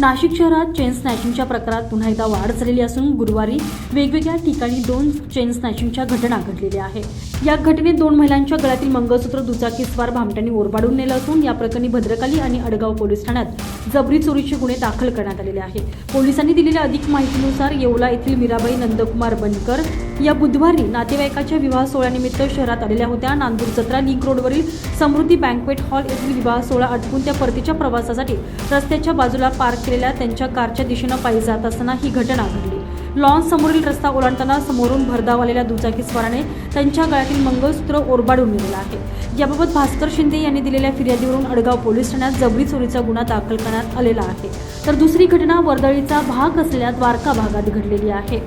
नाशिक शहरात चेन स्नॅचिंगच्या प्रकारात पुन्हा एकदा वाढ झालेली असून गुरुवारी वेगवेगळ्या ठिकाणी दोन चेन स्नॅचिंगच्या घटना घडलेल्या आहेत. या घटनेत दोन महिलांच्या गळ्यातील मंगळसूत्र दुचाकीस्वार भामट्यांनी ओरबाडून नेलं असून या प्रकरणी भद्रकाली आणि अडगाव पोलीस ठाण्यात जबरी चोरीचे गुन्हे दाखल करण्यात आलेले आहेत. पोलिसांनी दिलेल्या अधिक माहितीनुसार येवला येथील मीराबाई नंदकुमार बनकर या बुधवारी नातेवाईकाच्या विवाह सोहळ्यानिमित्त शहरात आलेल्या होत्या. नांदूर जत्रा लिंक रोडवरील समृद्धी बँकवेट हॉल येथील विवाह सोहळा अटकून त्या परतीच्या प्रवासासाठी रस्त्याच्या बाजूला पार्क असलेल्या त्यांच्या कारच्या दिशेनं पायी जात असताना ही घटना घडली. लॉन समोरील रस्ता ओलांडताना समोरून भरधाव आलेल्या दुचाकीस्वाराने त्यांच्या गळ्यातील मंगळसूत्र ओरबाडून नेलेलं आहे. याबाबत भास्कर शिंदे यांनी दिलेल्या फिर्यादीवरून अडगाव पोलीस ठाण्यात जबरी चोरीचा गुन्हा दाखल करण्यात आलेला आहे. तर दुसरी घटना वर्दळीचा भाग असलेल्या द्वारका भागात घडलेली आहे.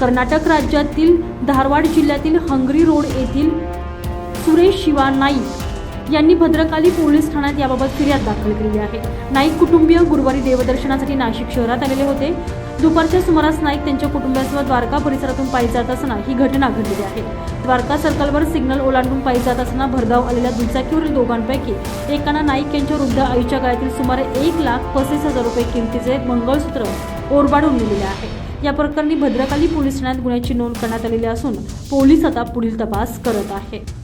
कर्नाटक राज्यातील धारवाड जिल्ह्यातील हंगरी रोड येथील सुरेश शिवा नाईक यांनी भद्रकाली पोलीस ठाण्यात याबाबत फिर्याद दाखल केली आहे. नाईक कुटुंबीय गुरुवारी देवदर्शनासाठी नाशिक शहरात आलेले होते. दुपारच्या सुमारास नाईक त्यांच्या कुटुंबियासह द्वारका परिसरातून पायी जात असताना ही घटना घडलेली आहे. द्वारका सर्कलवर सिग्नल ओलांडून पायी जात असताना भरधाव आलेल्या दुचाकीवरील दोघांपैकी एकानं नाईक यांच्या वृद्ध आईच्या गळ्यातील सुमारे एक लाख पस्तीस हजार रुपये किमतीचे मंगळसूत्र ओरबाडून दिलेले आहे. या प्रकरणी भद्रकाली पोलीस ठाण्यात गुन्ह्याची नोंद करण्यात आलेली असून पोलीस आता पुढील तपास करत आहे.